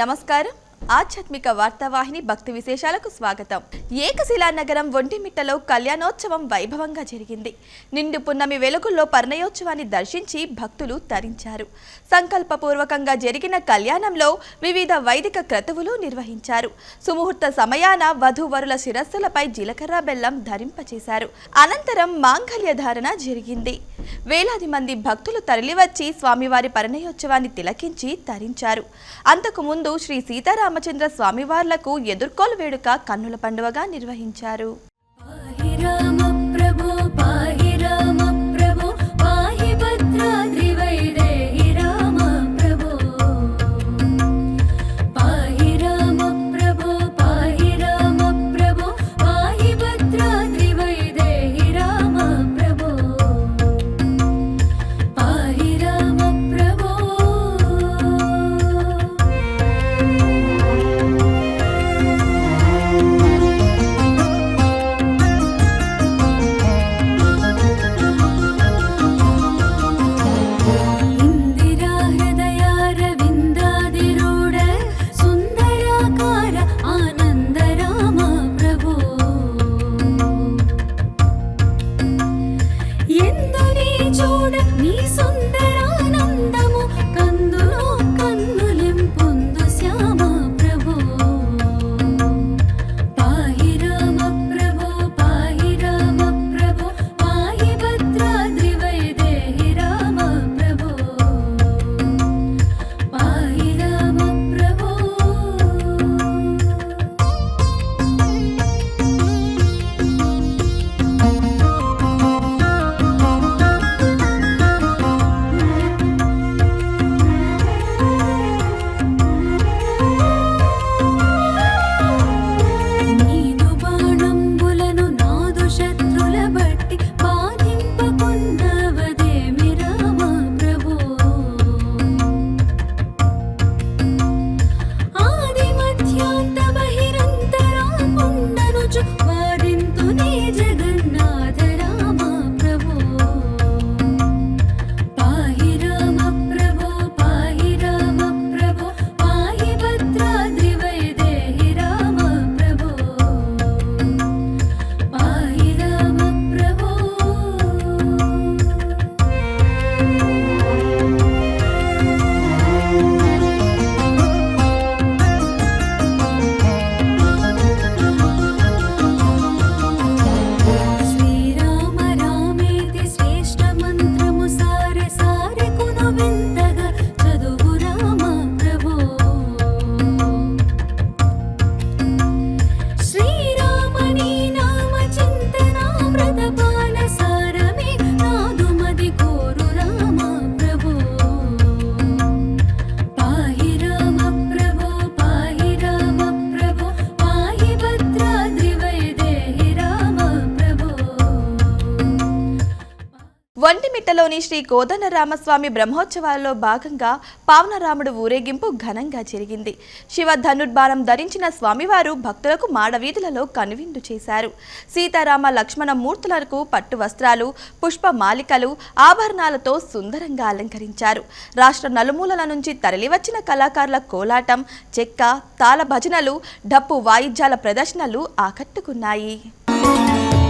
నమస్కారం. ఆధ్యాత్మిక వార్తావాహిని భక్తి విశేషాలకు స్వాగతం. ఏకశిలా నగరం ఒంటిమిట్టలో కళ్యాణోత్సవం వైభవంగా జరిగింది. నిండు పున్నమి వెలుగుల్లో పర్ణయోత్సవాన్ని దర్శించి భక్తులు తరించారు. సంకల్పపూర్వకంగా జరిగిన కళ్యాణంలో వివిధ వైదిక క్రతువులు నిర్వహించారు. సుముహూర్త సమయాన వధూవరుల శిరస్సులపై జీలకర్ర బెల్లం ధరింపచేశారు. అనంతరం మాంగళ్య ధారణ జరిగింది. వేలాది మంది భక్తులు తరలివచ్చి స్వామివారి పర్ణయోత్సవాన్ని తిలకించి తరించారు. అంతకుముందు శ్రీ సీతారామ రామచంద్ర స్వామివార్లకు ఎదుర్కోలు వేడుక కన్నుల పండుగగా నిర్వహించారు. ఒంటిమిట్టలోని శ్రీ కోదండరామస్వామి బ్రహ్మోత్సవాల్లో భాగంగా పావనరాముడు ఊరేగింపు ఘనంగా జరిగింది. శివ ధనుర్బాణం ధరించిన స్వామివారు భక్తులకు మాడవీధులలో కనువిందు చేశారు. సీతారామ లక్ష్మణ మూర్తులకు పట్టు వస్త్రాలు పుష్ప మాలికలు ఆభరణాలతో సుందరంగా అలంకరించారు. రాష్ట్ర నలుమూలల నుంచి తరలివచ్చిన కళాకారుల కోలాటం చెక్క తాళ భజనలు డప్పు వాయిద్యాల ప్రదర్శనలు ఆకట్టుకున్నాయి.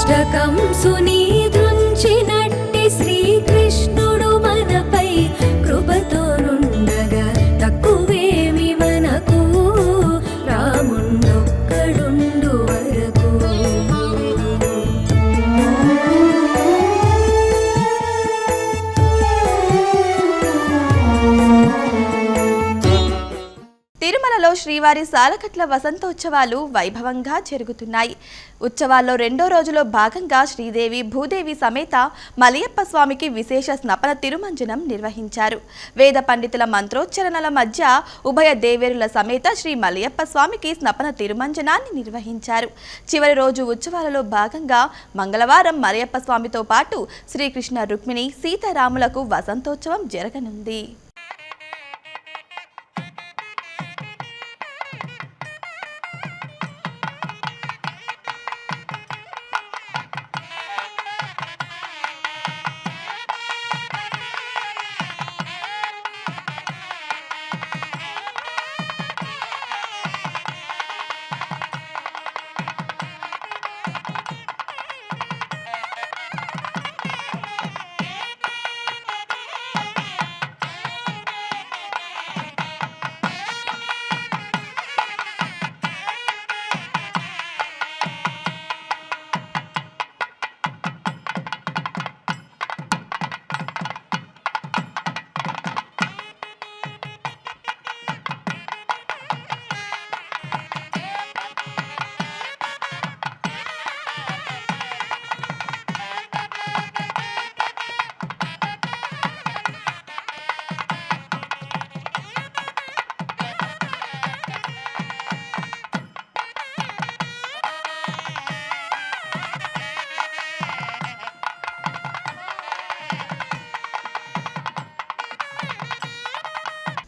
అష్టకం సునీ శ్రీవారి సాలకట్ల వసంతోత్సవాలు వైభవంగా జరుగుతున్నాయి. ఉత్సవాల్లో రెండో రోజులో భాగంగా శ్రీదేవి భూదేవి సమేత మలయప్ప స్వామికి విశేష స్నపన తిరుమంజనం నిర్వహించారు. వేద పండితుల మంత్రోచ్చరణల మధ్య ఉభయ దేవేరుల సమేత శ్రీ మలయప్ప స్వామికి స్నపన తిరుమంజనాన్ని నిర్వహించారు. చివరి రోజు ఉత్సవాలలో భాగంగా మంగళవారం మలయప్ప స్వామితో పాటు శ్రీకృష్ణ రుక్మిణి సీతారాములకు వసంతోత్సవం జరగనుంది.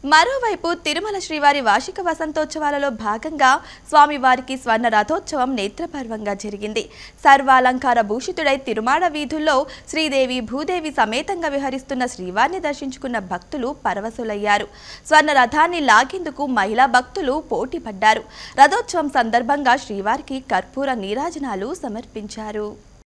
మరోవైపు తిరుమల శ్రీవారి వార్షిక వసంతోత్సవాలలో భాగంగా స్వామివారికి స్వర్ణ రథోత్సవం నేత్రపర్వంగా జరిగింది. సర్వాలంకార భూషితుడై తిరుమాడ వీధుల్లో శ్రీదేవి భూదేవి సమేతంగా విహరిస్తున్న శ్రీవారిని దర్శించుకున్న భక్తులు పరవశులయ్యారు. స్వర్ణ రథాన్ని లాగేందుకు మహిళా భక్తులు పోటీపడ్డారు. రథోత్సవం సందర్భంగా శ్రీవారికి కర్పూర నీరాజనాలు సమర్పించారు.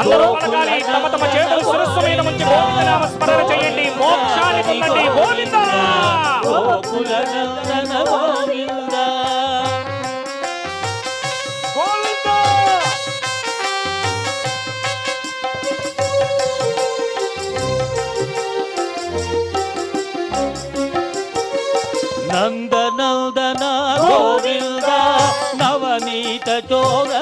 అందరూ పలకాలి తమ తమ చేతులు శిరస్సు మీద ఉంచి గోవిందనామ స్మరణ చేయండి. మోక్షాన్ని పొందండి. గోవింద! గోకుల నందన గోవింద! నవనీత గోవింద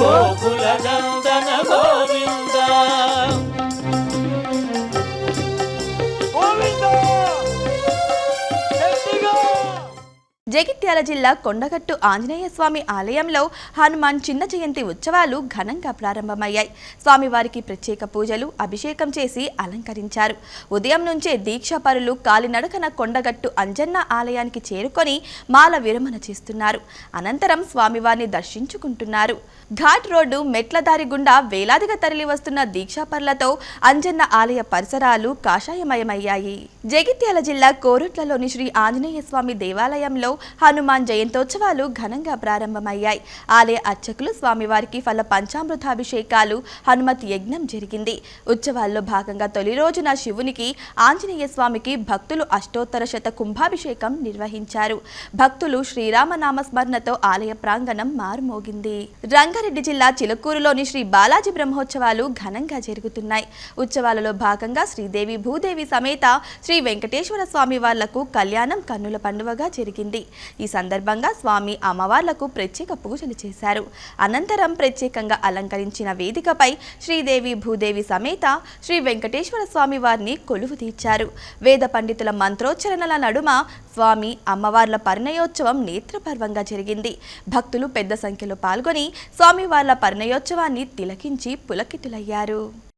గోకుల నందన గోవింద జగిత్యాల జిల్లా కొండగట్టు ఆంజనేయ స్వామి ఆలయంలో హనుమాన్ చిన్న జయంతి ఉత్సవాలు ఘనంగా ప్రారంభమయ్యాయి. స్వామివారికి ప్రత్యేక పూజలు అభిషేకం చేసి అలంకరించారు. ఉదయం నుంచే దీక్షాపరులు కాలినడకన కొండగట్టు అంజన్న ఆలయానికి చేరుకొని మాల విరమణ చేస్తున్నారు. అనంతరం స్వామివారిని దర్శించుకుంటున్నారు. ఘాట్ రోడ్డు మెట్ల దారి గుండా వేలాదిగా తరలి వస్తున్న దీక్షాపరులతో అంజన్న ఆలయ పరిసరాలు కాషాయమయమయ్యాయి. జగిత్యాల జిల్లా కోరుట్లలోని శ్రీ ఆంజనేయ స్వామి దేవాలయంలో హనుమాన్ జయంతోత్సవాలు ఘనంగా ప్రారంభమయ్యాయి. ఆలయ అర్చకులు స్వామివారికి ఫల పంచామృతాభిషేకాలు హనుమత్ యజ్ఞం జరిగింది. ఉత్సవాల్లో భాగంగా తొలి రోజున శివునికి ఆంజనేయ స్వామికి భక్తులు అష్టోత్తర శత కుంభాభిషేకం నిర్వహించారు. భక్తులు శ్రీరామనామ స్మరణతో ఆలయ ప్రాంగణం మారుమోగింది. రంగారెడ్డి జిల్లా చిలకూరులోని శ్రీ బాలాజీ బ్రహ్మోత్సవాలు ఘనంగా జరుగుతున్నాయి. ఉత్సవాలలో భాగంగా శ్రీదేవి భూదేవి సమేత శ్రీ వెంకటేశ్వర స్వామి వార్లకు కళ్యాణం కన్నుల పండువగా జరిగింది. ఈ సందర్భంగా స్వామి అమ్మవార్లకు ప్రత్యేక పూజలు చేశారు. అనంతరం ప్రత్యేకంగా అలంకరించిన వేదికపై శ్రీదేవి భూదేవి సమేత శ్రీ వెంకటేశ్వర స్వామి వారిని కొలువు తీర్చారు. వేద పండితుల మంత్రోచ్చరణల నడుమ స్వామి అమ్మవార్ల పరిణయోత్సవం నేత్రపర్వంగా జరిగింది. భక్తులు పెద్ద సంఖ్యలో పాల్గొని స్వామివార్ల పరిణయోత్సవాన్ని తిలకించి పులకితులయ్యారు.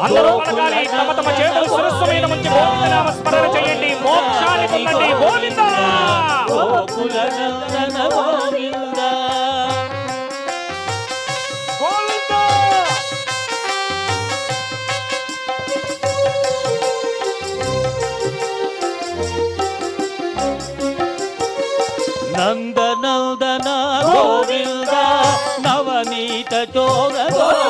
అందరూ పలకాలి తమ తమ చేతులు గోవిందనామ స్మరణ చేయండి. మోక్షాన్ని పొందండి. గోవింద గోకుల నందన గోవింద! గోవింద! నందనందన గోవింద! నవనీత చోర గోవింద!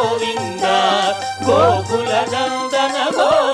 గోకుల నందన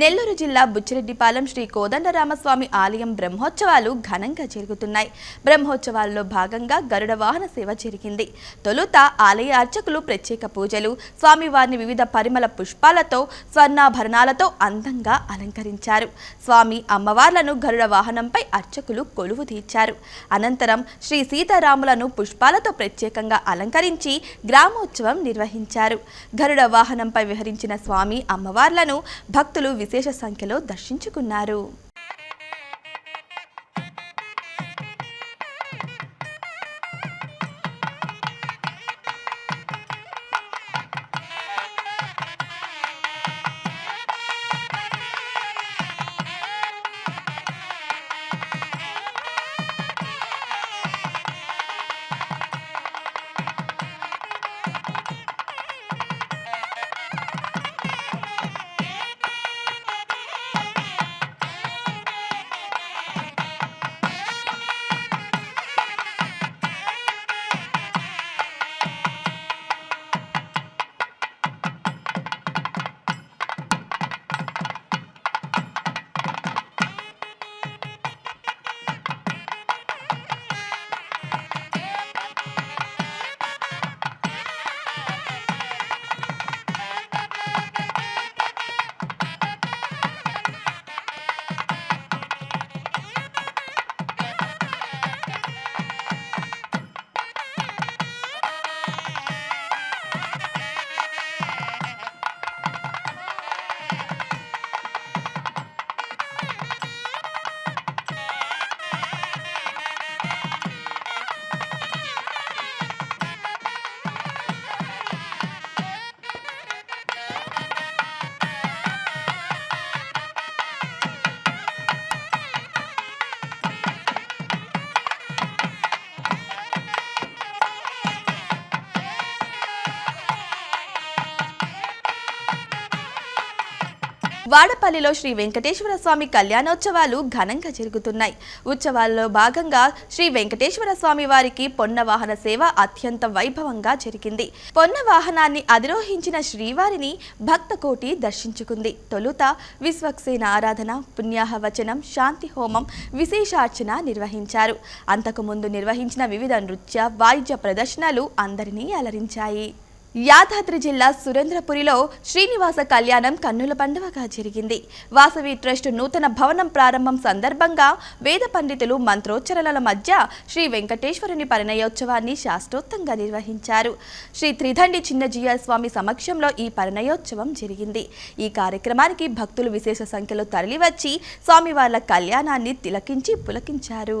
నెల్లూరు జిల్లా బుచ్చిరెడ్డిపాలెం శ్రీ కోదండరామస్వామి ఆలయం బ్రహ్మోత్సవాలు ఘనంగా జరుగుతున్నాయి. బ్రహ్మోత్సవాల్లో భాగంగా గరుడ వాహన సేవ జరిగింది. తొలుత ఆలయ అర్చకులు ప్రత్యేక పూజలు స్వామివారిని వివిధ పరిమళ పుష్పాలతో స్వర్ణాభరణాలతో అందంగా అలంకరించారు. స్వామి అమ్మవార్లను గరుడ వాహనంపై అర్చకులు కొలువు తీర్చారు. అనంతరం శ్రీ సీతారాములను పుష్పాలతో ప్రత్యేకంగా అలంకరించి గ్రామోత్సవం నిర్వహించారు. గరుడ వాహనంపై విహరించిన స్వామి అమ్మవార్లను భక్తులు విశేష సంఖ్యలో దర్శించుకున్నారు. వాడపల్లిలో శ్రీ వెంకటేశ్వర స్వామి కళ్యాణోత్సవాలు ఘనంగా జరుగుతున్నాయి. ఉత్సవాల్లో భాగంగా శ్రీ వెంకటేశ్వర స్వామి వారికి పొన్న వాహన సేవ అత్యంత వైభవంగా జరిగింది. పొన్న వాహనాన్ని అధిరోహించిన శ్రీవారిని భక్త కోటి దర్శించుకుంది. తొలుత విశ్వక్సేన ఆరాధన పుణ్యాహవచనం శాంతి హోమం విశేషార్చన నిర్వహించారు. అంతకుముందు నిర్వహించిన వివిధ నృత్య వాయిద్య ప్రదర్శనలు అందరినీ అలరించాయి. యాదాద్రి జిల్లా సురేంద్రపురిలో శ్రీనివాస కళ్యాణం కన్నుల పండువగా జరిగింది. వాసవి ట్రస్ట్ నూతన భవనం ప్రారంభం సందర్భంగా వేద పండితులు మంత్రోచ్చరణల మధ్య శ్రీ వెంకటేశ్వరుని పరిణయోత్సవాన్ని శాస్త్రోత్తంగా నిర్వహించారు. శ్రీ త్రిదండి చిన్నజీయ స్వామి సమక్షంలో ఈ పరిణయోత్సవం జరిగింది. ఈ కార్యక్రమానికి భక్తులు విశేష సంఖ్యలో తరలివచ్చి స్వామివార్ల కళ్యాణాన్ని తిలకించి పులకించారు.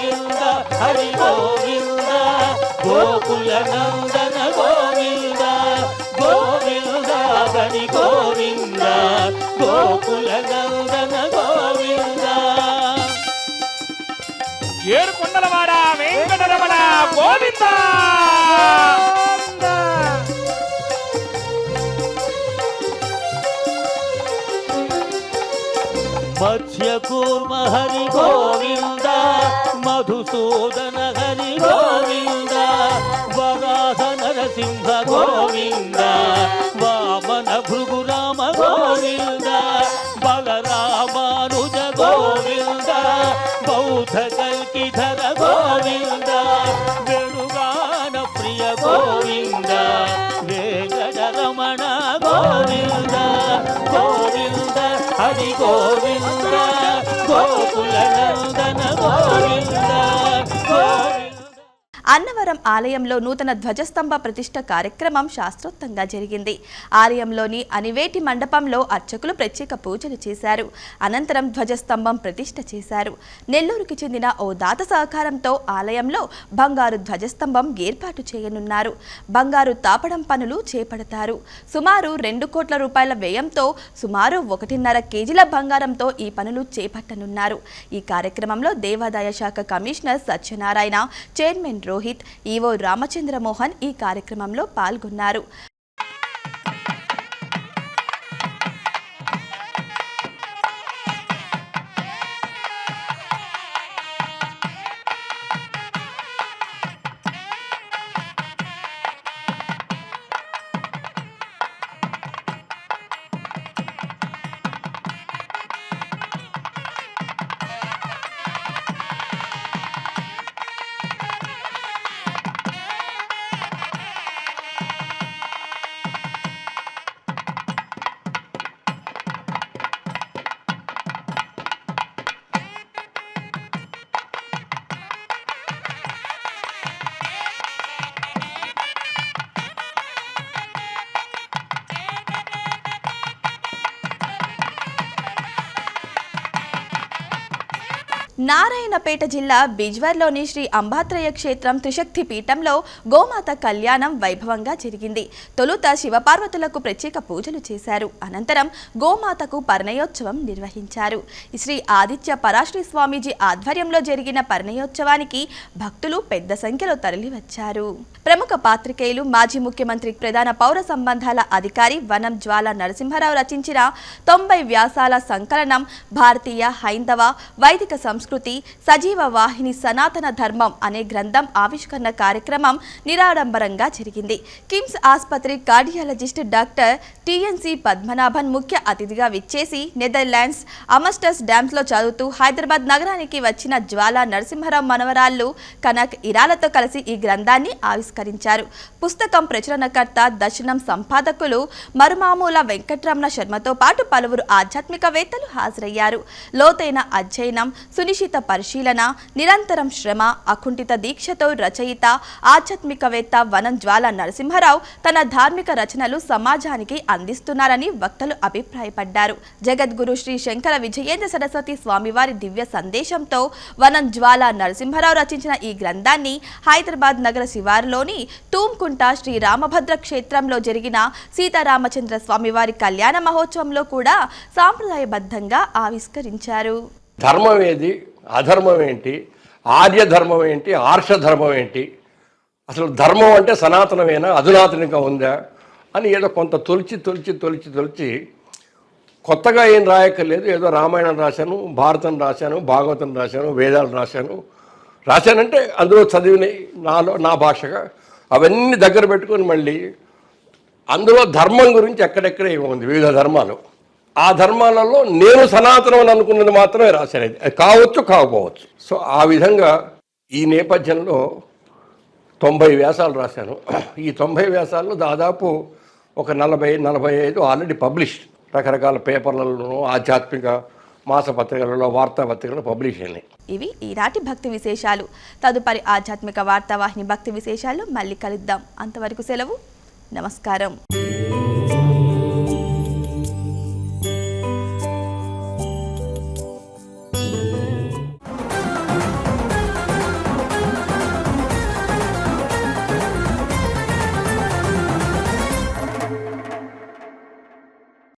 హరి గోవింద గోకుల నందన గోవింద గోవింద హరి గోవింద గోకుల నందన గోవింద. ఏడు కొండలవాడ వెంకటరమణ గోవింద! మత్స్యకూర్మ హరి గోవింద మధుసూదన హరి గోవింద వరాహ నరసింహ గోవింద వామన భృగురామ గోవింద బలరామానుజ గోవింద బౌద్ధ కల్కిధర గోవింద అన్నవరం ఆలయంలో నూతన ధ్వజస్తంభ ప్రతిష్ఠ కార్యక్రమం శాస్త్రోక్తంగా జరిగింది. ఆలయంలోని అనివేటి మండపంలో అర్చకులు ప్రత్యేక పూజలు చేశారు. అనంతరం ధ్వజస్తంభం ప్రతిష్ట చేశారు. నెల్లూరుకి చెందిన ఓ దాత సహకారంతో ఆలయంలో బంగారు ధ్వజస్తంభం ఏర్పాటు చేయనున్నారు. బంగారు తాపడం పనులు చేపడతారు. సుమారు రెండు కోట్ల రూపాయల వ్యయంతో సుమారు ఒకటిన్నర కేజీల బంగారంతో ఈ పనులు చేపట్టనున్నారు. ఈ కార్యక్రమంలో దేవాదాయ శాఖ commissioner Satyanarayana chairman Rohit EO Ramachandra Mohan ఈ కార్యక్రమంలో పాల్గొన్నారు. నారాయణపేట జిల్లా బిజ్వర్లోని శ్రీ అంబాత్రయ క్షేత్రం త్రిశక్తి పీఠంలో గోమాత కళ్యాణం వైభవంగా జరిగింది. తొలుత శివపార్వతులకు ప్రత్యేక పూజలు చేశారు. అనంతరం గోమాతకు పరిణయోత్సవం నిర్వహించారు. శ్రీ ఆదిత్య పరాశ్రీ స్వామీజీ ఆధ్వర్యంలో జరిగిన పరిణయోత్సవానికి భక్తులు పెద్ద సంఖ్యలో తరలివచ్చారు. ప్రముఖ పాత్రికేయులు మాజీ ముఖ్యమంత్రి ప్రధాన పౌర సంబంధాల అధికారి వనం జ్వాల నరసింహారావు రచించిన తొంభై వ్యాసాల సంకలనం భారతీయ హైందవ వైదిక సంస్కృతి సజీవ వాహిని సనాతన ధర్మం అనే గ్రంథం ఆవిష్కరణ కార్యక్రమం నిరాడంబరంగా జరిగింది. కిమ్స్ ఆసుపత్రి కార్డియాలజిస్ట్ డాక్టర్ టిఎన్సి పద్మనాభన్ ముఖ్య అతిథిగా విచ్చేసి నెదర్లాండ్స్ అమస్టస్ డ్యామ్స్లో చదువుతూ హైదరాబాద్ నగరానికి వచ్చిన జ్వాల నరసింహరావు మనవరాళ్ళు కనక్ ఇరాలతో కలిసి ఈ గ్రంథాన్ని ఆవిష్కరించారు. పుస్తకం ప్రచురణకర్త దర్శనం సంపాదకులు మరుమామూల వెంకట్రమణ శర్మతో పాటు పలువురు ఆధ్యాత్మికవేత్తలు హాజరయ్యారు. లోతైన అధ్యయనం సునిశిత పరిశీలన నిరంతరం శ్రమ అకుంఠిత దీక్షతో రచయిత ఆధ్యాత్మికవేత్త వనం జ్వాల నరసింహరావు తన ధార్మిక రచనలు సమాజానికి అందిస్తున్నారని వక్తలు అభిప్రాయపడ్డారు. జగద్గురు శ్రీ శంకర విజయేంద్ర సరస్వతి స్వామివారి దివ్య సందేశంతో వనం జ్వాల నరసింహరావు రచించిన ఈ గ్రంథాన్ని హైదరాబాద్ నగర శివారులోని తూంకుంట శ్రీ రామభద్ర క్షేత్రంలో జరిగిన సీతారామచంద్ర స్వామివారి కళ్యాణ మహోత్సవంలో కూడా సాంప్రదాయబద్ధంగా ఆవిష్కరించారు. ధర్మం ఏది అధర్మం ఏంటి ఆర్యధర్మం ఏంటి ఆర్షధర్మం ఏంటి అసలు ధర్మం అంటే సనాతనమేనా? అధునాతనంగా ఉందా? అని ఏదో కొంత తొలిచి తొలిచి తొలిచి తొలిచి కొత్తగా ఏం రాయక్కర్లేదు. ఏదో రామాయణం రాశాను భారతం రాశాను భాగవతం రాశాను వేదాలు రాశాను. రాశానంటే అందులో చదివినాయి నాలో నా భాషగా అవన్నీ దగ్గర పెట్టుకొని మళ్ళీ అందులో ధర్మం గురించి ఎక్కడెక్కడ ఏముంది? వివిధ ధర్మాలు. ఆ ధర్మాలలో నేను సనాతనం అని అనుకున్నది మాత్రమే రాశాను అది కావచ్చు కాకపోవచ్చు. సో ఆ విధంగా ఈ నేపథ్యంలో తొంభై వ్యాసాలు రాశాను. ఈ తొంభై వ్యాసాల్లో దాదాపు ఒక నలభై నలభై ఐదు ఆల్రెడీ పబ్లిష్ రకరకాల పేపర్లలోనూ ఆధ్యాత్మిక మాసపత్రికలలో వార్తాపత్రికలు పబ్లిష్ అయినాయి. ఇవి ఈనాటి భక్తి విశేషాలు. తదుపరి ఆధ్యాత్మిక వార్తావాహిని భక్తి విశేషాలు మళ్ళీ కలుద్దాం. అంతవరకు సెలవు. నమస్కారం.